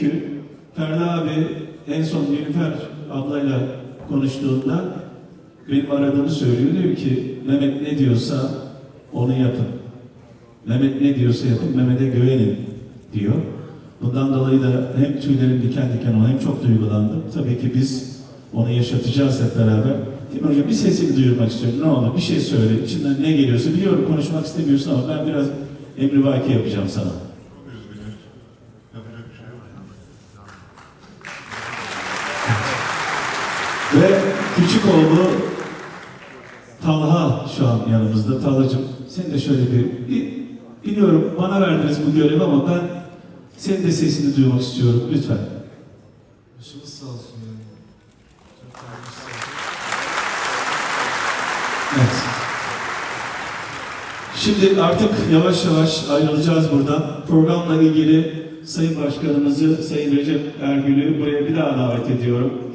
Çünkü Ferdi abi en son Nilüfer ablayla konuştuğunda benim aradığımı söylüyor. Diyor ki Mehmet ne diyorsa onu yapın. Mehmet ne diyorsa yapın, Mehmet'e güvenin diyor. Bundan dolayı da hem tüylerim diken diken oldu hem çok duygulandım. Tabii ki biz onu yaşatacağız hep beraber. Timur Hocam bir sesini duyurmak istiyorum. Ne olur bir şey söyle. İçinden ne geliyorsa biliyorum konuşmak istemiyorsun ama ben biraz emrivaki yapacağım sana. Ve küçük oğlu Talha şu an yanımızda. Talha'cığım sen de şöyle bir, bir biliyorum bana verdiniz bu görevi ama ben senin de sesini duymak istiyorum lütfen. Başımız sağ olsun yani. Evet. Şimdi artık yavaş yavaş ayrılacağız buradan. Programla ilgili Sayın Başkanımızı, Sayın Recep Ergül'ü buraya bir daha davet ediyorum.